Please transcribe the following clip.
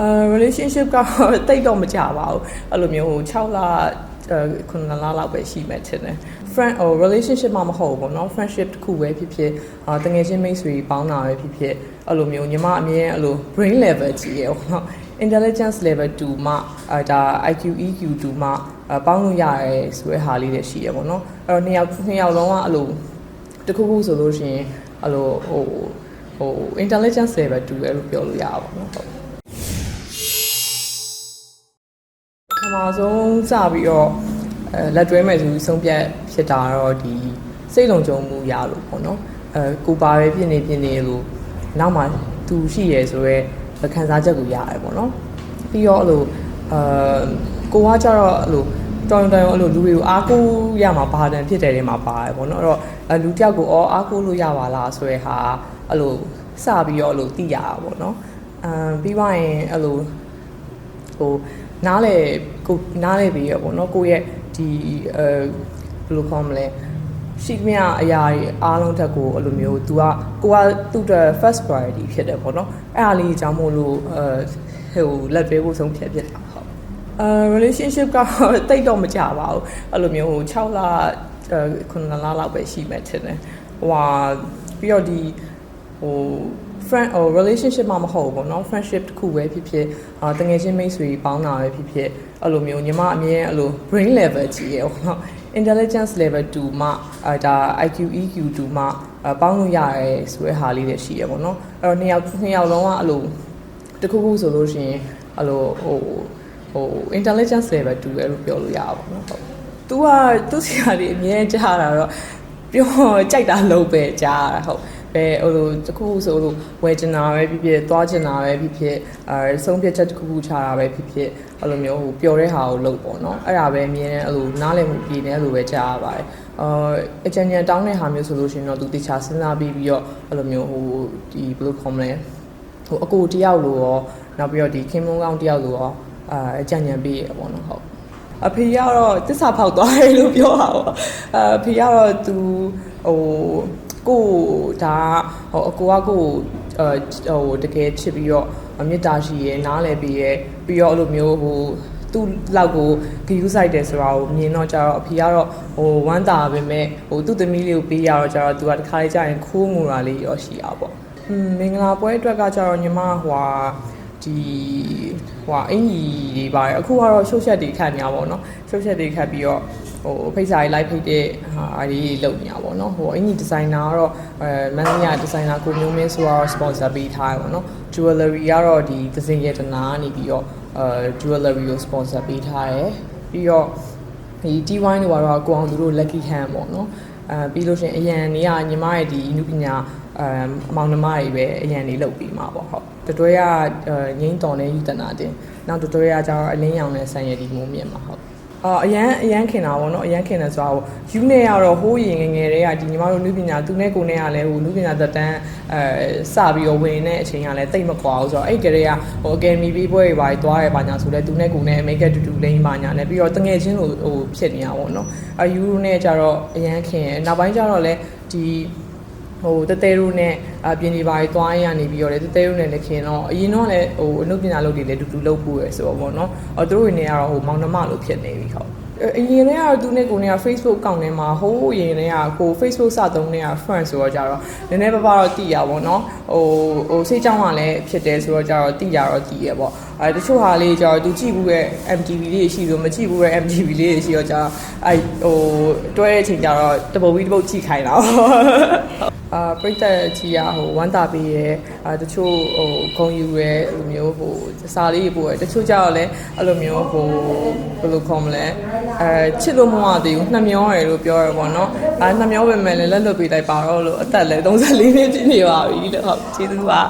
အဲ relationship ကတော့တိတ်တော့မကြပါဘူးအဲ့လိုမျိုးဟို6လ9လလောက်ပဲရှိမှထင်တယ် friend ဟို relationship မှမဟုတ်ဘူးပေါ့နော် friendship တစ်ခုပဲဖြစ်ဖြစ်အာတငယ်ချင်းမိတ်ဆွေပေါင်းတာပဲဖြစ်ဖြစ်အဲ့လိုမျိုးညီမအမြဲအဲ့လို brain level ကြီးရပေါ့နော် intelligence level 2မှအဲဒါ IQ EQ 2မှအပေါင်းလို့ရတယ်ဆိုတဲ့ဟာလေးတွေရှိရပေါ့နော်အဲ့တော့နှစ်ယောက်နှစ်ယောက်လုံးကအဲ့လိုတစ်ခုခုဆိုလို့ရှိရင်အဲ့လိုဟိုဟို intelligence level 2ပဲလို့ပြောလို့ရပါပေါ့နော်ဟုတ် မဆုံးစပြီးတော့အဲလက်တွဲမယ်ဆိုပြီးဆုံးဖြတ်ဖြစ်တာတော့ဒီစိတ်လုံခြုံမှုရလို့ပေါ့နော်အဲကိုပါပဲဖြစ်နေဖြစ်နေလို့နောက်မှသူရှိရဲဆိုတော့ခံစားချက်ကိုရတယ်ပေါ့နော်ပြီးတော့အဲ့လိုအဲကိုကကြတော့အဲ့လိုတောင်းတောင်းအဲ့လိုလူတွေကိုအားကိုးရမှာပါတယ်ဖြစ်တယ်တွေမှာပါတယ်ပေါ့နော်အဲ့တော့အဲလူတယောက်ကိုအော်အားကိုးလို့ရပါလားဆိုရဲဟာအဲ့လိုစပြီးတော့အဲ့လိုသိရတာပေါ့နော်အမ်ပြီးသွားရင်အဲ့လိုဟို နားလေကိုနားလေပြီးရပေါ့နော်ကိုရဲ့ဒီအဲဘယ်လိုခေါ်မလဲရှိသမျှအရာတွေအားလုံးထက်ကိုအဲ့လိုမျိုး तू ကကိုကသူ့အတွက် first priority ဖြစ်တယ်ပေါ့နော်အဲ့အားလေးအကြောင်းမို့လို့အဲဟိုလက်တွဲဖို့ဆုံးဖြတ်ဖြစ်တာဟုတ်အဲ relationship ကတော့တိတ်တော့မကြပါဘူးအဲ့လိုမျိုးဟို6လ9လလောက်ပဲရှိမှထင်တယ်ဟိုဟာပြီးတော့ဒီ ဟို friend ဟို relationship မှမဟုတ်ဘူးပေါ့နော် friendship တစ်ခုပဲဖြစ်ဖြစ်အာတငယ်ချင်းမိတ်ဆွေပေါင်းတာပဲဖြစ်ဖြစ်အဲ့လိုမျိုးညီမအမြဲအဲ့လို brain level ကြီးရပေါ့နော် intelligence level 2မှအဲဒါ IQ EQ 2မှအပေါင်းလို့ရတယ်ဆိုတဲ့ဟာလေးတွေရှိရပေါ့နော်အဲ့တော့နှစ်ယောက်နှစ်ယောက်လုံးကအဲ့လိုတစ်ခုခုဆိုလို့ရှိရင်အဲ့လိုဟိုဟို intelligence level 2ပဲလို့ပြောလို့ရပါပေါ့နော်ဟုတ် तू ကသူ့ဆရာတွေအမြဲကြားတာတော့ပြောကြိုက်တာလုံးပဲကြားရတာဟုတ် ပဲဟိုလိုတစ်ခုခုဆိုလို့ဝယ်ချင်တာပဲဖြစ်ဖြစ်သွားချင်တာပဲဖြစ်ဖြစ်အဲဆုံးဖြတ်ချက်တစ်ခုခုချတာပဲဖြစ်ဖြစ်အဲ့လိုမျိုးဟိုပျော်တဲ့ဟာကိုလုပ်ပေါ့နော်အဲ့ဒါပဲအမြဲတမ်းအဲ့လိုနားလည်မှုပြည်နေအဲ့လိုပဲကြားရပါတယ်အာအချင်ချင်တောင်းတဲ့ဟာမျိုးဆိုလို့ရှိရင်တော့သူတခြားစဉ်းစားပြီးပြီးတော့အဲ့လိုမျိုးဟိုဒီဘယ်လိုခေါ်မလဲဟိုအကိုတယောက်လိုရောနောက်ပြီးတော့ဒီခင်မုန်းကောင်းတယောက်လိုရောအာအကြံဉာဏ်ပေးရပေါ့နော်ဟုတ်အဖေကတော့တစ္ဆာဖောက်သွားတယ်လို့ပြောတာပေါ့အဖေကတော့သူဟို ကိုဒါဟိုအကိုကကိုဟိုတကယ်ချစ်ပြီးတော့မေတ္တာရှိရယ်နားလည်ပြီးရယ်ပြီးတော့အဲ့လိုမျိုးဟိုသူ့လောက်ကိုဂယူးဆိုင်တယ်ဆိုတာကိုမြင်တော့ကြတော့အဖေကတော့ဟိုဝမ်းတာပဲမဲ့ဟိုသူ့သမီးလေးကိုပေးရတော့ကြတော့သူကတခါလေးကြာရင်ခိုးငူတာလေးရောရှိတာပေါ့ဟွန်းမင်္ဂလာပွဲအတွက်ကကြတော့ညီမဟိုဟာ ဒီဟိုဟာအင်ကြီးတွေပါတယ်အခုကတော့ရှုပ်ချက်တွေခတ်နေတာပေါ့နော်ရှုပ်ချက်တွေခတ်ပြီးတော့ဟိုဖိတ်စာရေးလိုက်ဖိတ်တဲ့ဟာအရေးလုပ်နေတာပေါ့နော်ဟိုအင်ကြီးဒီဇိုင်နာကတော့အဲမန်နီယာဒီဇိုင်နာကိုမျိုးမင်းဆိုတော့ sponsor ပေးထားတယ်ပေါ့နော် jewelry ကတော့ဒီသစင်ရတနာကနေပြီးတော့အဲ jewelry ကို sponsor ပေးထားတယ်ပြီးတော့ ဒီ T1 တွေကတော့ကိုအောင်သူတို့ lucky hand ပေါ့နော်အဲပြီးလို့ရှိရင်အရန်နေကညီမရဲ့ဒီအနုပညာအအမောင်နှမတွေပဲအရန်လေးလုပ်ပြီးမှာပေါ့ဟုတ်တတွဲကငိမ့်တော်နဲ့ယူတနာတင်နောက်တတွဲကကျတော့အလင်းရောင်နဲ့ဆန်ရည်ဒီမိုးမြင့်မှာဟုတ် အာအရန်အရန်ခင်တာပေါ့နော်အရန်ခင်တယ်ဆိုတော့ယူနေရတော့ဟိုးရင်ငယ်ငယ်တွေကဒီညီမတို့နုပညာသူနဲ့ကိုနဲ့ကလည်းဟိုနုပညာသက်တမ်းအဲစပြီးတော့ဝင်တဲ့အချိန်ကလည်းတိတ်မကွာဘူးဆိုတော့အဲ့ကလေးကဟိုအကယ်ဒမီပြီးပွဲတွေပါသွားရဲပါညာဆိုလဲသူနဲ့ကိုနဲ့အမေကတူတူလိမ့်ပါညာနဲ့ပြီးတော့တငယ်ချင်းလိုဟိုဖြစ်နေတာပေါ့နော်အယူနဲ့ကျတော့အရန်ခင်ရနောက်ပိုင်းကျတော့လည်းဒီ ဟိုတတဲရိုးနဲ့အပြင်ဒီပါသွားရနေပြီးတော့လေတတဲရိုးနဲ့လည်းခင်တော့အရင်တော့လည်းဟိုအနုပညာလုပ်တွေလည်းတူတူလုပ်ဖို့ရယ်ဆိုတော့ဗောနော်အော်သူတို့တွေနဲ့ကတော့ဟိုမောင်နှမလို့ဖြစ်နေပြီဟုတ်အရင်တည်းကတော့သူနဲ့ကိုနဲ့က Facebook account ထဲမှာဟိုးအရင်တည်းကကို Facebook စသုံးနေတာ friend ဆိုတော့ကြတော့နည်းနည်းပါးပါးတော့တည်ရပါတော့ဟိုဟိုစိတ်ကြောင်းကလည်းဖြစ်တယ်ဆိုတော့ကြတော့တည်ရတော့တည်ရပေါ့ အဲတချို့ဟာလေးကြတော့သူကြည့်ဘူးရဲ့ MTV လေးရှိဆိုမကြည့်ဘူးရဲ့ MTV လေးရှိတော့ကြအဲဟိုတွဲတဲ့အချိန်ကြတော့တပုတ်ပြီးတပုတ်ကြည့်ခိုင်းတာအာပြိတ္တကြီးရဟိုဝမ်းတာပေးရဲအာတချို့ဟိုဂုံယူရဲအဲ့လိုမျိုးဟိုစာလေးပို့ရဲတချို့ကြတော့လည်းအဲ့လိုမျိုးဟိုဘယ်လိုခေါ်မလဲအဲချစ်လို့မဝသေးဘူးနှမျောရယ်လို့ပြောရပေါ့နော်အဲနှမျောပဲမဲ့လည်းလက်လွတ်ပေးလိုက်ပါတော့လို့အသက်လည်း34နှစ်ပြည့်နေပါပြီတဲ့ဟုတ်ကျေးဇူးပါ